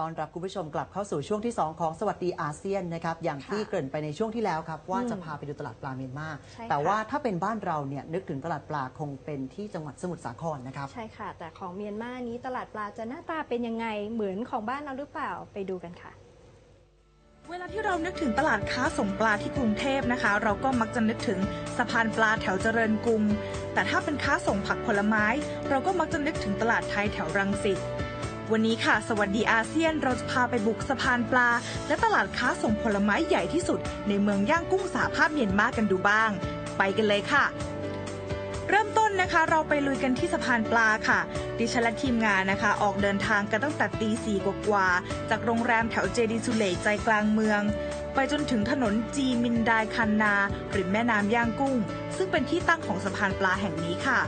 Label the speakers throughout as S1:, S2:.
S1: ตอนรับคุณผู้ชมกลับเข้าสู่ช่วงที่ 2 ของสวัสดีอาเซียนนะครับอย่างที่
S2: ค่ะ
S1: เกริ่นไปในช่วงที่แล้วครับ ว่า
S2: อืม
S1: จะพาไปดูตลาดปลาเมียนมา
S2: ใช่ค่ะ
S1: แต่ว่าถ้าเป็นบ้านเราเนี่ยนึกถึงตลาดปลาคงเป็นที่จังหวัดสมุทรสาครนะครับ
S2: ใช่ค่ะ แต่ของเมียนมานี้ตลาดปลาจะหน้าตาเป็นยังไงเหมือนของบ้านเราหรือเปล่าไปดูกันค่ะ
S3: เวลาที่เรานึกถึงตลาดค้าส่งปลาที่กรุงเทพนะคะ เราก็มักจะนึกถึงสะพานปลาแถวเจริญกรุง แต่ถ้าเป็นค้าส่งผักผลไม้ เราก็มักจะนึกถึงตลาดไทยแถวรังสิต วันนี้ค่ะ สวัสดีอาเซียนเราจะพาไปบุกสะพานปลา และตลาดค้าส่งผลไม้ใหญ่ที่สุด ในเมืองย่างกุ้งสาภาพเมียนมากันดูบ้าง ไปกันเลยค่ะ เริ่มต้นนะคะเราไปลุยกันที่สะพานปลาค่ะ ดิฉันและทีมงานนะคะ ออกเดินทางกันตั้งแต่ตีสี่กว่าๆจากโรงแรมแถวเจดีสุเลใจกลางเมือง ไปจนถึงถนนจีมินไดคันนา หริมแม่น้ำย่างกุ้ง ซึ่งเป็นที่ตั้งของสะพานปลาแห่งนี้ค่ะ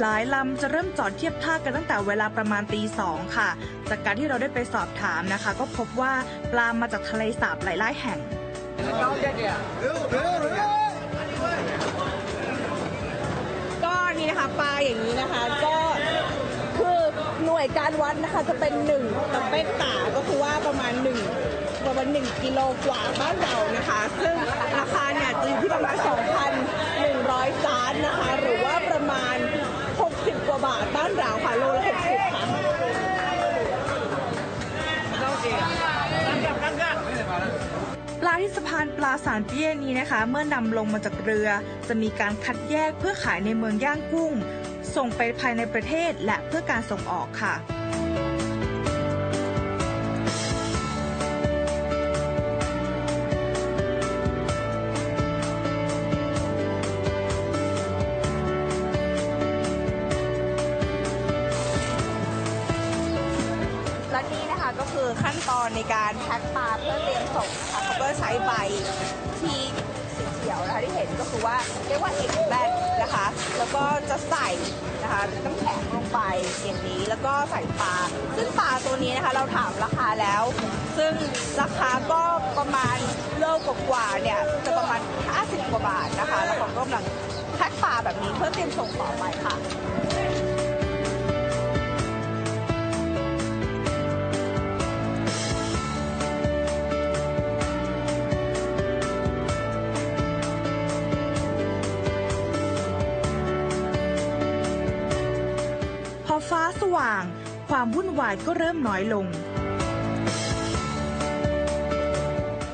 S4: หลายลำจะเริ่
S3: มจอดเทียบท่ากันตั้งแต่เวลาประมาณตีสองค่ะ จากการที่เราได้ไปสอบถามนะคะ ก็พบว่าปลามาจากทะเลสาบหลายๆแห่ง
S4: ก็นี่นะคะปลาอย่างนี้นะคะ ก็คือหน่วยการวัดนะคะจะเป็นหนึ่งตะเป๊กตาก็คือว่าประมาณหนึ่งประมาณหนึ่งกิโลกว่าบ้านเรานะคะ ที่
S3: สะพานปลาสารเตี้ยนี้นะคะ เมื่อนำลงมาจากเรือ จะมีการคัดแยกเพื่อขายในเมืองย่างกุ้ง ส่งไปภายในประเทศและเพื่อการส่งออกค่ะ
S4: ขั้นตอนในการแพ็คปลาเพื่อเตรียมส่งนะคะเขาก็ใช้ใบที่สีเขียวนะคะที่เห็นก็คือว่าเรียกว่าเอกแบนนะคะ แล้วก็จะใส่นะคะน้ำแข็งลงไปอย่างนี้แล้วก็ใส่ปลาซึ่งปลาตัวนี้นะคะเราถามราคาแล้ว ซึ่งราคาก็ประมาณโลกกว่าเนี่ยจะประมาณ 50 กว่าบาทนะคะ แล้วผมก็กำลังแพ็คปลาแบบนี้เพื่อเตรียมส่งต่อไปค่ะ
S3: ว่าง ความวุ่นวายก็เริ่มน้อยลง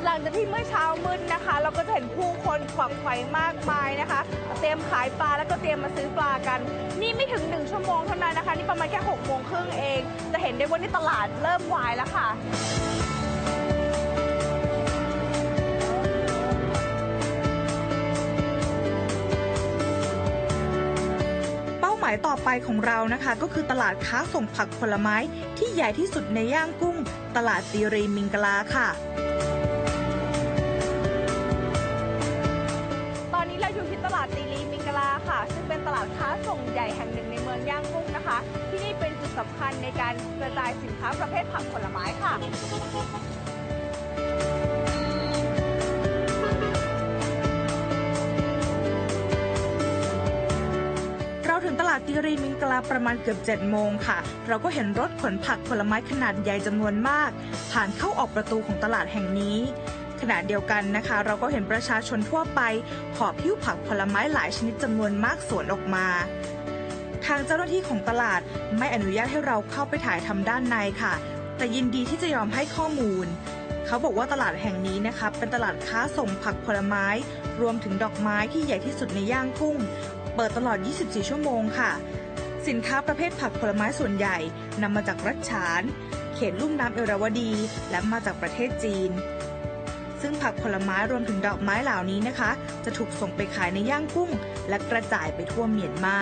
S4: หลังจากที่เมื่อเช้ามืดนะคะ เราก็จะเห็นผู้คนขวักไขว่มากมายนะคะ เตรียมขายปลาแล้วก็เตรียมมาซื้อปลากัน นี่ไม่ถึงหนึ่งชั่วโมงเท่านั้นนะคะ นี่ประมาณแค่หกโมงครึ่งเอง จะเห็นได้ว่านี่ตลาดเริ่มวายแล้วค่ะา
S3: ยต่อไปของเรานะคะ ก็คือตลาดค้าส่งผักผลไม้ที่ใหญ่ที่สุดในย่างกุ้ง ตลาดตีรีมิงกลาค่ะ
S4: ตอนนี้เราอยู่ที่ตลาดตีรีมิงกลาค่ะ ซึ่งเป็นตลาดค้าส่งใหญ่แห่งหนึ่งในเมืองย่างกุ้งนะคะ ที่นี่เป็นจุดสำคัญในการกระจายสินค้าประเภทผักผลไม้ค่ะ
S3: เราถึงตลาดตีรีมิงกลาประมาณเกือบ7โมงค่ะ เราก็เห็นรถขนผักผลไม้ขนาดใหญ่จำนวนมาก ผ่านเข้าออกประตูของตลาดแห่งนี้ขณะเดียวกันนะคะ เราก็เห็นประชาชนทั่วไปหอบพิ้วผักผลไม้หลายชนิดจำนวนมากสวนออกมา ทางเจ้าหน้าที่ของตลาดไม่อนุญาตให้เราเข้าไปถ่ายทำด้านในค่ะ แต่ยินดีที่จะยอมให้ข้อมูล เขาบอกว่าตลาดแห่งนี้นะคะ เป็นตลาดค้าส่งผักผลไม้ รวมถึงดอกไม้ที่ใหญ่ที่สุดในย่างกุ้ง เปิดตลอด 24 ชั่วโมงค่ะ สินค้าประเภทผักผลไม้ส่วนใหญ่นำมาจากรัชฉาน เขตลุ่มน้ำเอราวดี และมาจากประเทศจีน ซึ่งผักผลไม้รวมถึงดอกไม้เหล่านี้นะคะ จะถูกส่งไปขายในย่างกุ้ง และกระจายไปทั่วเมียนมา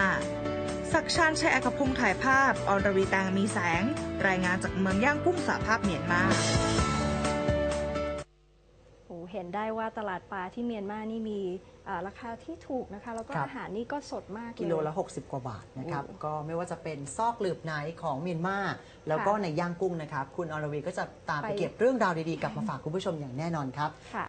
S3: ศักชาญชัยอัคพงศ์ถ่ายภาพ อรวีแตงมีแสง รายงานจากเมืองย่างกุ้งสาภาพเมียนมา
S2: เห็นได้ว่าตลาดปลาที่เมียนมานี่มีอ่าราคาที่ถูกนะคะ แล้วก็
S1: ครับ
S2: อาหารนี่ก็สดมากเลย
S1: กิโลละ 60 กว่าบาทนะครับ
S2: โอ้
S1: ก็ไม่ว่าจะเป็นซอกหลืบไหนของเมียนมาแล้วก็
S2: ค่ะ
S1: ในย่างกุ้งนะครับ คุณอรวีก็จะตามไป
S2: ไป
S1: เก็บเรื่องราวดีๆกลับมาฝากคุณผู้ชมอย่างแน่นอนครับ
S2: ค่ะ